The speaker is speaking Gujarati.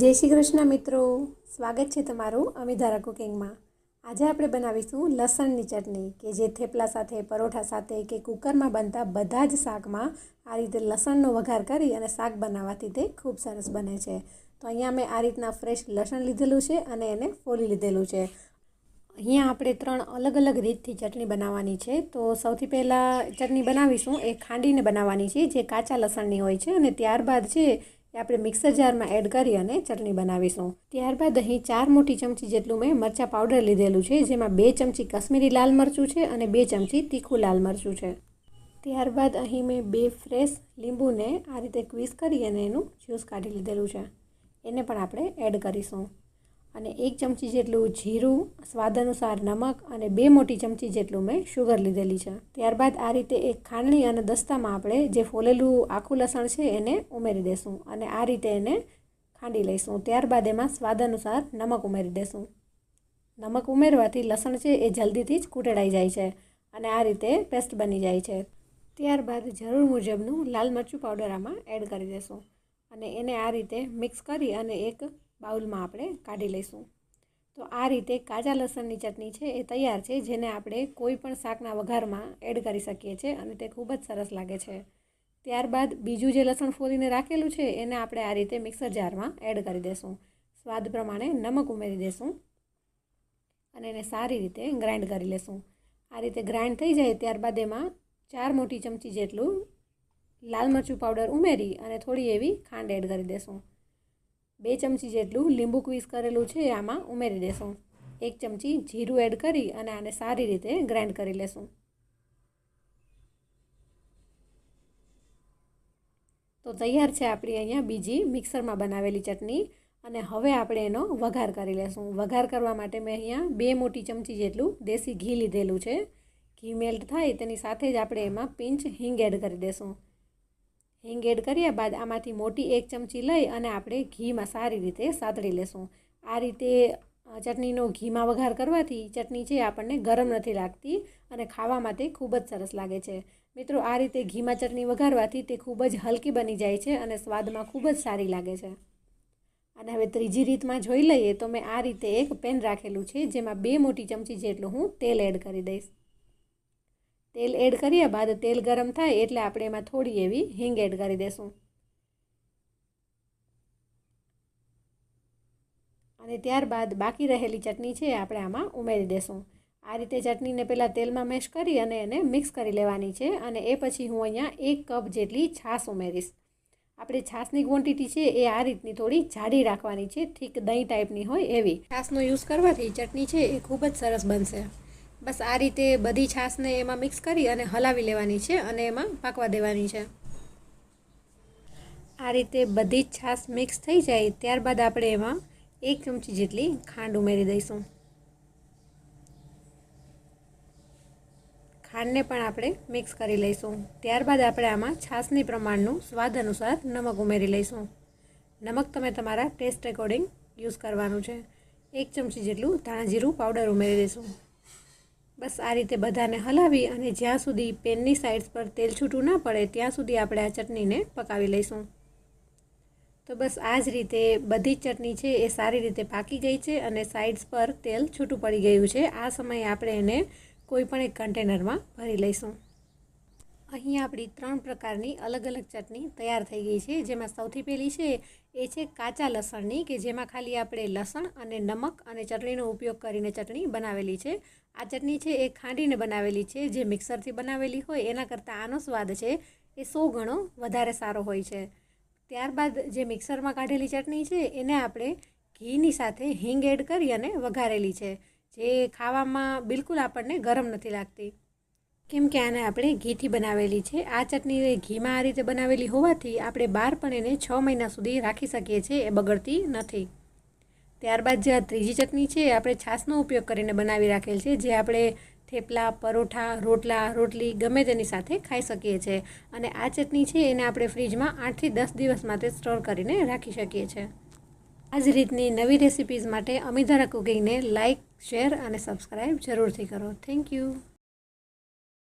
જય શ્રી કૃષ્ણ મિત્રો. સ્વાગત છે તમારું અમિધારા કુકિંગમાં. આજે આપણે બનાવીશું લસણની ચટણી કે જે થેપલા સાથે, પરોઠા સાથે કે કુકરમાં બનતા બધા જ શાકમાં આ રીતે લસણનો વઘાર કરી અને શાક બનાવવાથી તે ખૂબ સરસ બને છે. તો અહીંયા મેં આ રીતના ફ્રેશ લસણ લીધેલું છે અને એને ફોલી લીધેલું છે. અહીંયા આપણે ત્રણ અલગ અલગ રીતથી ચટણી બનાવવાની છે. તો સૌથી પહેલાં ચટણી બનાવીશું. એ ખાંડીને બનાવવાની છે જે કાચા લસણની હોય છે અને ત્યારબાદ છે એ આપણે મિક્સર જારમાં એડ કરી અને ચટણી બનાવીશું. ત્યારબાદ અહીં ચાર મોટી ચમચી જેટલું મેં મરચાં પાવડર લીધેલું છે, જેમાં બે ચમચી કશ્મીરી લાલ મરચું છે અને બે ચમચી તીખું લાલ મરચું છે. ત્યારબાદ અહીં મેં બે ફ્રેશ લીંબુને આ રીતે ક્વીઝ કરી અને એનું જ્યુસ કાઢી લીધેલું છે. એને પણ આપણે એડ કરીશું. અને એક ચમચી જેટલું જીરું સ્વાદ અનુસાર નમક અને બે મોટી ચમચી જેટલું મેં શુગર લીધેલી છે. ત્યારબાદ આ રીતે એક ખાંડણી અને દસ્તામાં આપણે જે ફોલેલું આખું લસણ છે એને ઉમેરી દેશું અને આ રીતે એને ખાંડી લઈશું. ત્યારબાદ એમાં સ્વાદ અનુસાર નમક ઉમેરી દેશું. નમક ઉમેરવાથી લસણ છે એ જલ્દીથી જ કૂટડાઈ જાય છે અને આ રીતે પેસ્ટ બની જાય છે. ત્યારબાદ જરૂર મુજબનું લાલ મરચું પાવડર આમાં એડ કરી દેશું અને એને આ રીતે મિક્સ કરી અને એક બાઉલમાં આપણે કાઢી લઈશું. તો આ રીતે કાચા લસણની ચટણી છે એ તૈયાર છે, જેને આપણે કોઈ પણ શાકના વઘારમાં એડ કરી શકીએ છીએ અને તે ખૂબ જ સરસ લાગે છે. ત્યારબાદ બીજું જે લસણ ફોલીને રાખેલું છે, એને આપણે આ રીતે મિક્સર જારમાં એડ કરી દઈશું સ્વાદ પ્રમાણે નમક ઉમેરી દઈશું અને એને સારી રીતે ગ્રાઇન્ડ કરી લેશું. આ રીતે ગ્રાઇન્ડ થઈ જાય ત્યારબાદ એમાં ચાર મોટી ચમચી જેટલું લાલ મરચું પાવડર ઉમેરી અને થોડી એવી ખાંડ એડ કરી દેશું. બે ચમચી જેટલું લીંબુ ક્વીઝ કરેલું છે આમાં ઉમેરી દેશું. એક ચમચી જીરું એડ કરી અને આને સારી રીતે ગ્રાઇન્ડ કરી લેશું. તો તૈયાર છે આપણી અહીંયા બીજી મિક્સરમાં બનાવેલી ચટણી અને હવે આપણે એનો વઘાર કરી લેશું. વઘાર કરવા માટે મેં અહીંયા બે મોટી ચમચી જેટલું દેશી ઘી લીધેલું છે. ઘી મેલ્ટ થાય તેની સાથે જ આપણે એમાં પિંચ હિંગ એડ કરી દેશું. હિંગ એડ કર્યા બાદ આમાંથી મોટી એક ચમચી લઈ અને આપણે ઘીમાં સારી રીતે સાતળી લેશું. આ રીતે ચટણીનો ઘીમાં વઘાર કરવાથી ચટણી છે આપણને ગરમ નથી લાગતી અને ખાવા માટે ખૂબ જ સરસ લાગે છે. મિત્રો, આ રીતે ઘીમાં ચટણી વઘારવાથી તે ખૂબ જ હલકી બની જાય છે અને સ્વાદમાં ખૂબ જ સારી લાગે છે. અને હવે ત્રીજી રીતમાં જોઈ લઈએ તો મેં આ રીતે એક પેન રાખેલું છે જેમાં બે મોટી ચમચી જેટલું હું તેલ એડ કરી દઈશ. તેલ એડ કર્યા બાદ તેલ ગરમ થાય એટલે આપણે એમાં થોડી એવી હિંગ એડ કરી દઈશું અને ત્યારબાદ બાકી રહેલી ચટણી છે આપણે આમાં ઉમેરી દેશું. આ રીતે ચટણીને પહેલાં તેલમાં મેશ કરી અને એને મિક્સ કરી લેવાની છે અને એ પછી હું અહીંયા એક કપ જેટલી છાશ ઉમેરીશ. આપણે છાશની ક્વોન્ટિટી છે એ આ રીતની થોડી જાડી રાખવાની છે, ઠીક દહીં ટાઈપની હોય એવી. છાશનો યુઝ કરવાથી ચટણી છે એ ખૂબ જ સરસ બનશે. બસ આ રીતે બધી છાશને એમાં મિક્સ કરી અને હલાવી લેવાની છે અને એમાં પાકવા દેવાની છે. આ રીતે બધી જ છાશ મિક્સ થઈ જાય ત્યારબાદ આપણે એમાં એક ચમચી જેટલી ખાંડ ઉમેરી દઈશું. ખાંડને પણ આપણે મિક્સ કરી લઈશું. ત્યારબાદ આપણે આમાં છાશની પ્રમાણનું સ્વાદ અનુસાર નમક ઉમેરી લઈશું. નમક તમે તમારા ટેસ્ટ એકોર્ડિંગ યુઝ કરવાનું છે. એક ચમચી જેટલું ધાણા જીરું પાવડર ઉમેરી દઈશું. બસ આ રીતે બધાને હલાવી અને જ્યાં સુધી પેનની સાઇડ્સ પર તેલ છૂટું ના પડે, ત્યાં સુધી આપણે આ ચટણીને પકાવી લઈશું. તો બસ આ જ રીતે બધી ચટણી છે એ સારી રીતે પાકી ગઈ છે અને સાઇડ્સ પર તેલ છૂટું પડી ગયું છે. આ સમયે આપણે એને કોઈ પણ એક કન્ટેનરમાં ભરી લઈશું. અહીં આપણી ત્રણ પ્રકારની અલગ અલગ ચટણી તૈયાર થઈ ગઈ છે. જેમાં સૌથી પહેલી છે, એ છે કાચા લસણની કે જેમાં ખાલી આપણે લસણ અને નમક અને ચટણીનો ઉપયોગ કરીને ચટણી બનાવેલી છે. આ ચટણી છે, એ ખાંડીને બનાવેલી છે. જે મિક્સરથી બનાવેલી હોય, એના કરતાં આનો સ્વાદ છે, એ સો ગણો વધારે સારો હોય છે. ત્યારબાદ જે મિક્સરમાં કાઢેલી ચટણી છે, એને આપણે ઘીની સાથે હિંગ એડ કરી અને વઘારેલી છે. જે ખાવામાં બિલકુલ આપણને ગરમ નથી લાગતી. કેમ કે આને આપણે ઘીથી બનાવેલી છે. આ ચટણી ઘીમાં આ રીતે બનાવેલી હોવાથી આપણે બહાર પણ એને છ મહિના સુધી રાખી શકીએ છીએ, એ બગડતી નથી. ત્યારબાદ જે આ ત્રીજી ચટણી છે આપણે છાશનો ઉપયોગ કરીને બનાવી રાખેલ છે, જે આપણે થેપલા, પરોઠા, રોટલા, રોટલી ગમે તેની સાથે ખાઈ શકીએ છીએ. અને આ ચટણી છે, એને આપણે ફ્રીજમાં આઠથી દસ દિવસ માટે સ્ટોર કરીને રાખી શકીએ છીએ. આ જ રીતની નવી રેસિપીઝ માટે અમિધારા કુકિંગને લાઇક શેર અને સબસ્ક્રાઈબ જરૂરથી કરો. Thank you.